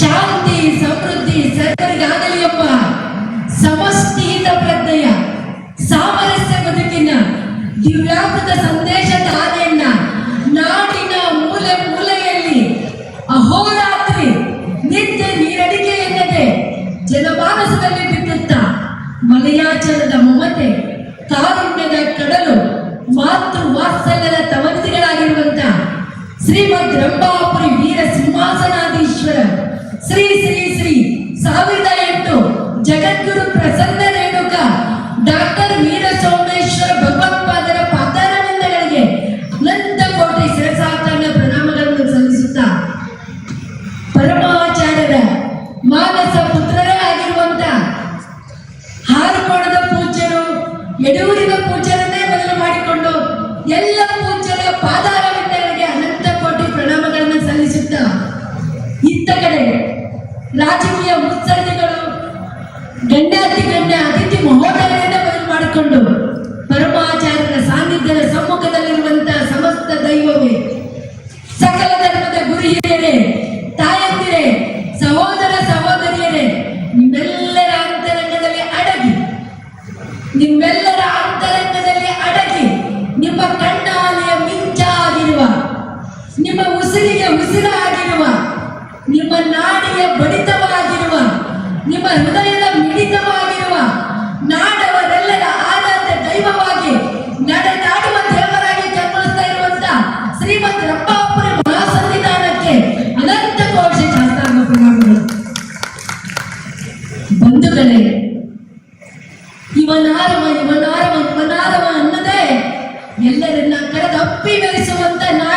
ಶಾಂತಿ ಸಮೃದ್ಧಿ ಸರ್ವರಿಗಾಗಲಿ ಒಬ್ಬ ಸಮಷ್ಟಿ ಪ್ರಜ್ಞೆಯ ಸಾಮರಸ್ಯ ಬದುಕಿನ ದಿವ್ಯಾಕೃತ ಸಂದೇಶ ಆನೆಯನ್ನ ನಾಡಿನ ಮೂಲೆ ಮೂಲೆಯಲ್ಲಿ ಅಹೋರಾತ್ರಿ ನಿತ್ಯ ನೀರಡಿಕೆ ಎನ್ನದೆ ಜನಮಾನಸದಲ್ಲಿ ಬಿತ್ತುತ್ತಾ ಮಲಯಾಚಲದ ಮಮತೆ, ತಾರುಣ್ಯದ ಕಡಲು ಮಾತೃ ವಾತ್ಸಲ್ಯದ ತಮದಿಗಳಾಗಿರುವಂತ ಶ್ರೀಮದ್ ರಂಭಾಪುರಿ ಶ್ರೀ ಶ್ರೀ ಶ್ರೀ ಸಾವಿರದ ಎಂಟು ಜಗದ್ಗುರು ಪ್ರಸನ್ನ ರೇಣುಕ ಡಾಕ್ಟರ್ ವೀರ ಸೋಮೇಶ್ವರ ಭಗವತ್ಪಾದರ ಪಾದಾರವಿಂದಗಳಿಗೆ ಅನಂತ ಕೋಟಿ ಶಿರಸಾರ್ಥನ ಪ್ರಣಾಮಗಳನ್ನು ಸಲ್ಲಿಸುತ್ತಾ ಪರಮಾಚಾರ್ಯರ ಮಾನಸ ಪುತ್ರರೇ ಆಗಿರುವಂತ ಹಾರಕೋಣದ ಪೂಜ್ಯರು, ಯಡೂರಿನ ಪೂಜ್ಯರನ್ನೇ ಮೊದಲು ಮಾಡಿಕೊಂಡು ಎಲ್ಲ ಪೂಜ್ಯರ ಪಾದಾರ ರಾಜಕೀಯ ಮುತ್ಸರಣೆಗಳು ಗಣ್ಯಾತಿ ಗಣ್ಯ ಅತಿಥಿ ಮಹೋದಯರಿಂದ ಬಯಲು ಮಾಡಿಕೊಂಡು ಪರಮಾಚಾರ್ಯರ ಸಾನ್ನಿಧ್ಯದ ಸಮ್ಮುಖದಲ್ಲಿರುವಂತಹ ಸಮಸ್ತ ದೈವವೇ, ಸಕಲ ಧರ್ಮದ ಗುರಿ ಹಿರಿಯರೇ ತಾಯಂದಿರೇ, ಸಹೋದರ ಸಹೋದರಿಯರೇ, ನಿಮ್ಮೆಲ್ಲರ ಅಂತರಂಗದಲ್ಲಿ ಅಡಗಿ, ನಿಮ್ಮೆಲ್ಲರ ಅಂತರಂಗದಲ್ಲಿ ಅಡಗಿ, ನಿಮ್ಮ ಕಣ್ಣಾಲೆಯ ಮಿಂಚಾಗಿರುವ, ನಿಮ್ಮ ಉಸಿರಿಗೆ ಉಸಿರಾಗಿ ಇವನಾರವ ಇವನಾರವ ಇವನಾರವ ಅನ್ನದೆ ಎಲ್ಲರನ್ನ ಕರೆದಪ್ಪಿ ಬೆರೆಸುವಂತ ನಾನು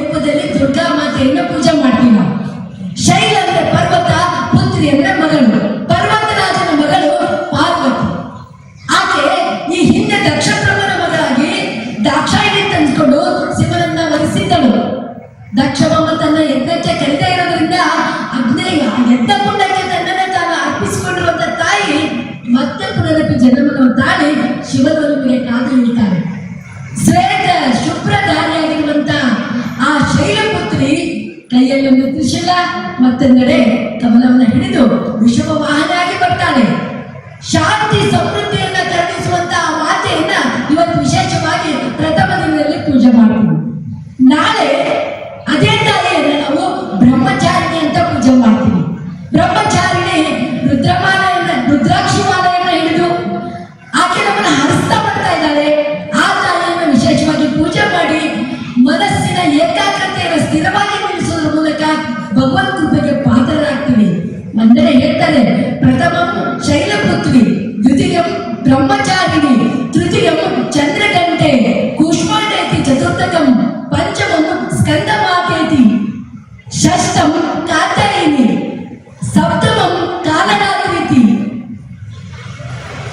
മുപ്പത് ಕೈಯಲ್ಲಿ ಒಂದು ತ್ರಿಶೂಲ ಮತ್ತೊಂದೆಡೆ ಕಮಲವನ್ನು ಹಿಡಿದು ವಿಷಮ ವಾಹನ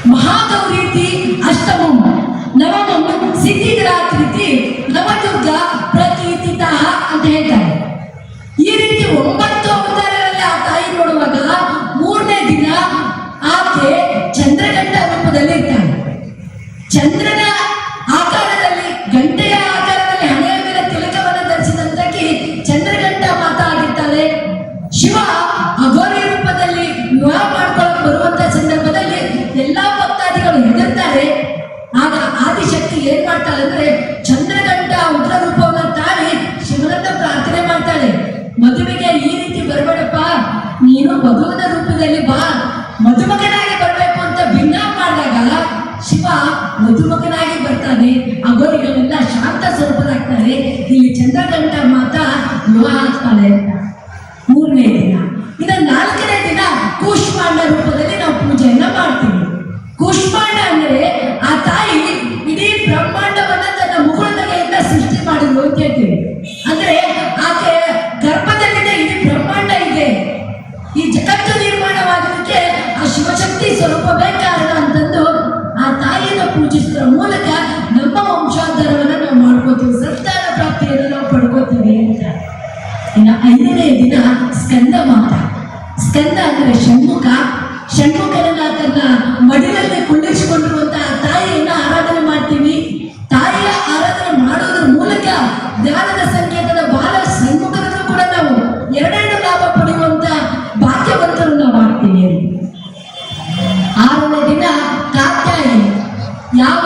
ಮಹಾಗೌರಿ ಅಷ್ಟಮಂ. ನವಮಂ ಸಿದ್ಧಿಗಳ ನವದುರ್ಗ ನವದುರ್ಗ ಪ್ರತೀತಿತಃ ಅಂತ ಹೇಳ್ತಾರೆ. ಈ ರೀತಿ ಒಂಬತ್ತು ಅವತಾರಗಳಲ್ಲಿ ಆ ತಾಯಿ ನೋಡುವಾಗ ಮೂರನೇ ದಿನ ಆಕೆ ಚಂದ್ರಗಂಟ ರೂಪದಲ್ಲಿ ಇರ್ತಾಳೆ ಚಂದ್ರ ರೂಪದಲ್ಲಿ ಬಾ. ಮಧುಮಗನಾಗಿ ಬರಬೇಕು ಅಂತ ಭಿನ್ನ ಮಾಡಿದಾಗ ಶಿವ ಮಧುಮಗನಾಗಿ ಬರ್ತಾನೆ. ಅಗೋರಿಗಳೆಲ್ಲ ಶಾಂತ ಸ್ವರೂಪರಾಗ್ತಾರೆ. ಇಲ್ಲಿ ಚಂದ್ರಗಂಟ ಮಾತಾ ವಿವಾಹ ಆಗ್ತಾನೆ ಅಂತ. ಮೂರನೇ ದಿನ. ಇದ ನಾಲ್ಕನೇ ದಿನ ಕೂಶ್ಮಾಂಡ ರೂಪದಲ್ಲಿ ಇನ್ನು ಐದನೇ ದಿನ ಸ್ಕಂದ ಮಾತ. ಸ್ಕಂದ ಅಂದ್ರೆ ಷಣ್ಮುಖ. ಷಣ್ಮುಖನನ್ನ ತನ್ನ ಮಡಿಲಲ್ಲಿ ಕುಳ್ಳಿಸಿಕೊಂಡಿರುವಂತಹ ತಾಯಿಯನ್ನ ಆರಾಧನೆ ಮಾಡ್ತೀವಿ. ತಾಯಿಯ ಆರಾಧನೆ ಮಾಡೋದ್ರ ಮೂಲಕ ಧ್ಯಾನದ ಸಂಕೇತದ ಬಾಲ ಸಣ್ಮುಖದಲ್ಲೂ ಕೂಡ ನಾವು ಎರಡೆರಡು ಲಾಭ ಪಡೆಯುವಂತ ಭಾಗ್ಯವಂತರು ನಾವು ಮಾಡ್ತೀವಿ. ಆರನೇ ದಿನ ಕಾತ್ಯಾಯಿ ಯಾವ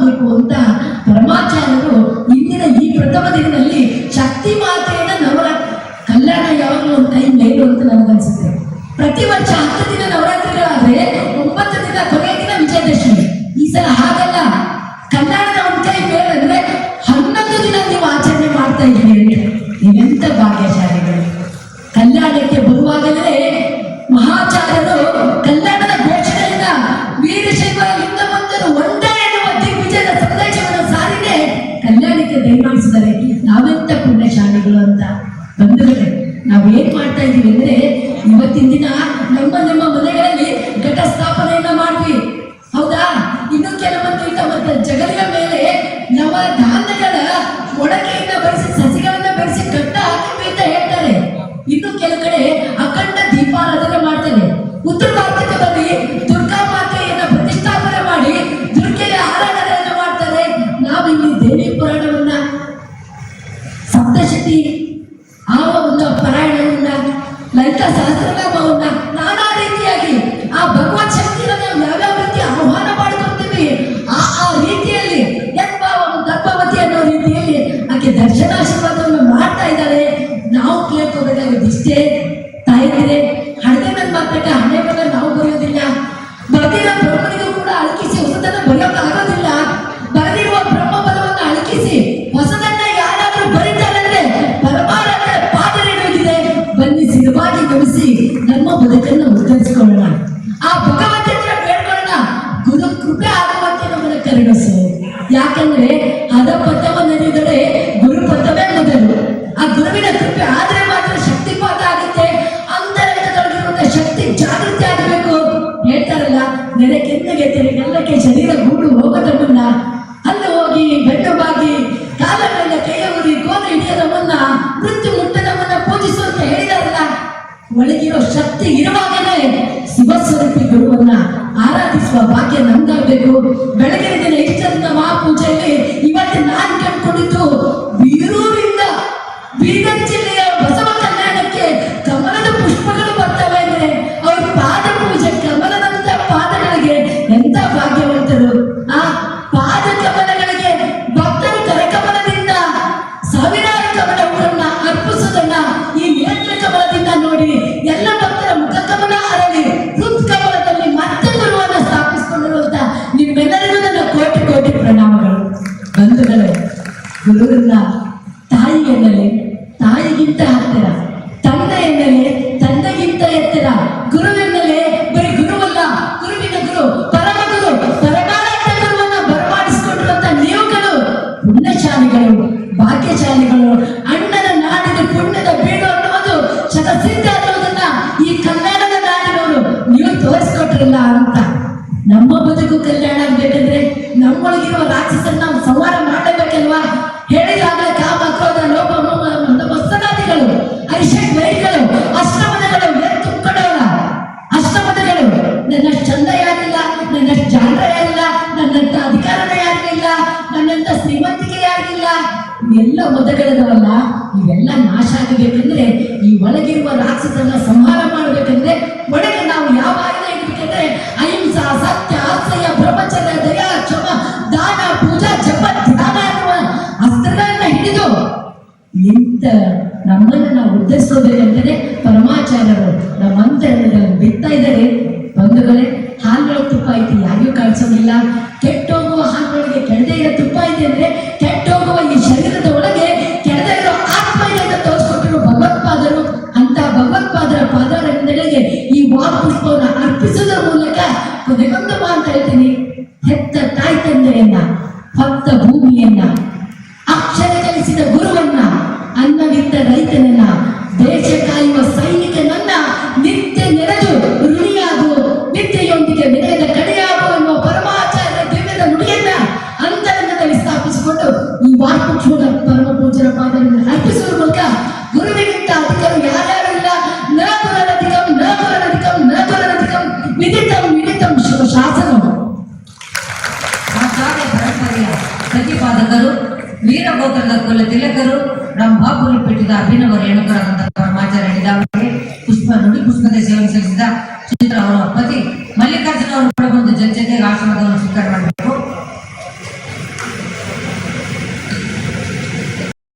ಆಗಬೇಕು ಅಂತ ಪರಮಾಚಾರ್ಯರು ಇಂದಿನ ಈ ಪ್ರಥಮ ದಿನದಲ್ಲಿ ಶಕ್ತಿ ಮಾತೆಯನ್ನ ನವರ ಕಲ್ಯಾಣ ಯಾವಾಗಲೂ ಒಂದು ಟೈಮ್ ಏನು ಅಂತ ನನಗನ್ಸುತ್ತೆ. ಪ್ರತಿ ವರ್ಷ ಶಾಲೆಗಳು ಅಂತ ಬಂದಿದ್ದಾರೆ ನಾವು ಏನ್ ಮಾಡ್ತಾ ಇದೀವಿ ಅಂದ್ರೆ ಇವತ್ತಿನ ದಿನ ನಮ್ಮ ನಮ್ಮ ಮನೆಗಳಲ್ಲಿ ಘಟಸ್ಥಾಪನೆಯನ್ನ ಮಾಡಿ ನಮ್ಮೊಳಗಿರುವ ರಾಕ್ಷಸನ್ನ ನಾವು ಸಂಹಾರ ಮಾಡಬೇಕಲ್ವಾ ಹೇಳಿದಾಗಲೇ ಕಾಮ ಕ್ರೋಧ, ಲೋಪ ಮಸ್ತನಾದಿಗಳು ಅರಿಷಕ್ ವೈಗಳು ಅಷ್ಟಪದಗಳು ಎತ್ತು ಕಡೋಣ ಅಷ್ಟಪದಗಳು ನನ್ನ ಚಂದ ಯಾರಿಲ್ಲ ನನ್ನ ಜಾಂಡ ಯಾರಿಲ್ಲ, ನನ್ನಂತ ಅಧಿಕಾರನ ಯಾರಿಲ್ಲ, ನನ್ನಂತ ಶ್ರೀಮಂತಿಕೆ ಯಾರಿಲ್ಲ. ಎಲ್ಲ ಮತಗಳಿದಾವಲ್ಲ ಇವೆಲ್ಲ ನಾಶ ಆಗಬೇಕಂದ್ರೆ ಈ ಒಳಗಿರುವ ರಾಕ್ಷಸನ್ನ ಸಂಹಾರ ಮಾಡಬೇಕಂದ್ರೆ ಒಳಗೆ ನಾವು ಯಾವಾಗ ಇಡಬೇಕಂದ್ರೆ ಅಹಿಂಸಾ, ಸತ್ಯ ವಾಕ್ಪುಷ್ಪವನ್ನು ಅರ್ಪಿಸೋದ್ರ ಮೂಲಕ ಕೊನೆಗೊಂದಪ್ಪ ಅಂತ ಹೇಳ್ತೀನಿ ಹೆತ್ತ ತಾಯಿ ತಂದೆಯನ್ನ ಭಕ್ತ ಭೂಮಿಯನ್ನ ಅಕ್ಷರ ವೀರಗೋತ್ರದ ಕೊಲೆ ತಿಲಕರು ನಮ್ಮ ಬಾಪುರು ಪೀಠದ ಅಭಿನವ ರೇಣುಕರಾದಂತಹ ಪರಮಾಚಾರ್ಯ ಇದಾವೆ ಪುಷ್ಪ